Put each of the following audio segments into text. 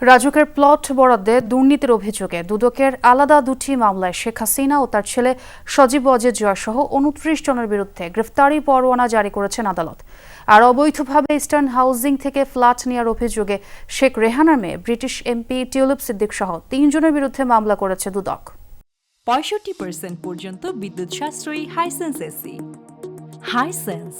রাজুকের plot বরাদ্দে দুর্নীতির অভিযোগে দুদকের আলাদা দুটি মামলায় শেখ হাসিনা ও তার ছেলে সজীব অজয় জয় সহ উনত্রিশ জনের বিরুদ্ধে গ্রেফতারি পরোয়ানা জারি করেছেন আদালত। আর অবৈধভাবে ইস্টার্ন হাউজিং থেকে ফ্ল্যাট নেওয়ার অভিযোগে শেখ রেহানার মেয়ে ব্রিটিশ এমপি টিউলিপ সিদ্দিক সহ তিনজনের বিরুদ্ধে মামলা করেছে দুদক। পঁয়ষট্টি পার্সেন্ট পর্যন্ত বিদ্যুৎ সাশ্রয়ী হাইসেন্স এসি হাইসেন্স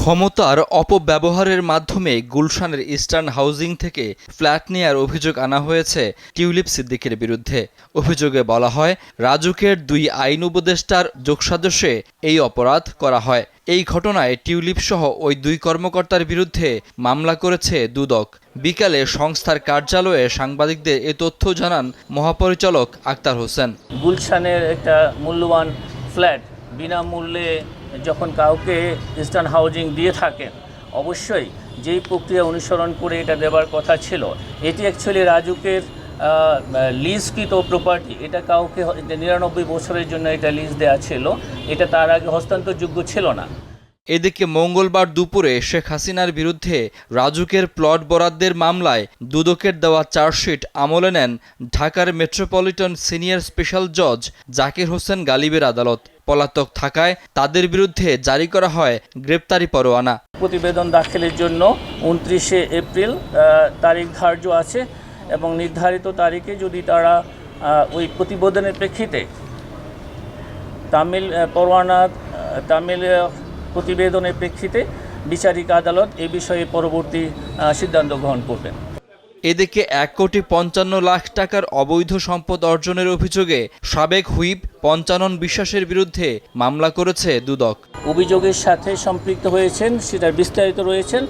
ক্ষমতার অপব্যবহারের মাধ্যমে গুলশানের ইস্টার্ন হাউজিং থেকে ফ্ল্যাট নেয়ার অভিযোগ আনা হয়েছে টিউলিপ সিদ্দিকের বিরুদ্ধে। অভিযোগে বলা হয়, রাজুকের দুই আইন উপদেষ্টার যোগসাদস্যে এই অপরাধ করা হয়। এই ঘটনায় টিউলিপ সহ ওই দুই কর্মকর্তার বিরুদ্ধে মামলা করেছে দুদক। বিকালে সংস্থার কার্যালয়ে সাংবাদিকদের এ তথ্য জানান মহাপরিচালক আক্তার হোসেন। গুলশানের একটা মূল্যবান ফ্ল্যাট বিনামূল্যে যখন কাউকে ইস্টার্ন হাউজিং দিয়ে থাকেন, অবশ্যই যেই প্রক্রিয়া অনুসরণ করে এটা দেওয়ার কথা ছিল, এটি অ্যাকচুয়ালি রাজুকের লিজকৃত প্রপার্টি এটা কাউকে নিরানব্বই বছরের জন্য এটা লিজ দেওয়া ছিল, এটা তার আগে হস্তান্তরযোগ্য ছিল না। এদিকে মঙ্গলবার দুপুরে শেখ হাসিনার বিরুদ্ধে রাজুকের প্লট বরাদ্দের মামলায় দুদকের দেওয়া চার্জশিট আমলে নেন ঢাকার মেট্রোপলিটন সিনিয়র স্পেশাল জজ জাকির হোসেন গালিবের আদালত। পলাতক থাকায় তাদের বিরুদ্ধে জারি করা হয় গ্রেপ্তারি পরোয়ানা। প্রতিবেদন দাখিলের জন্য উনত্রিশে এপ্রিল তারিখ ধার্য আছে এবং নির্ধারিত তারিখে যদি তারা ওই প্রতিবেদনের প্রেক্ষিতে তামিল পরোয়ানা তামিল প্রতিবেদনের প্রেক্ষিতে বিচারিক আদালত এ বিষয়ে পরবর্তী সিদ্ধান্ত গ্রহণ করবেন। এদিকে এক কোটি পঞ্চান্ন লাখ টাকার অবৈধ সম্পদ অর্জনের অভিযোগে সাবেক হুইপ পঞ্চানন বিশ্বাসের বিরুদ্ধে মামলা করেছে দুদক। অভিযোগের সাথে সম্পৃক্ত হয়েছেন সেটার বিস্তারিত রয়েছেন।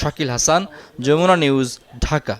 শাকিল হাসান যমুনা নিউজ ঢাকা।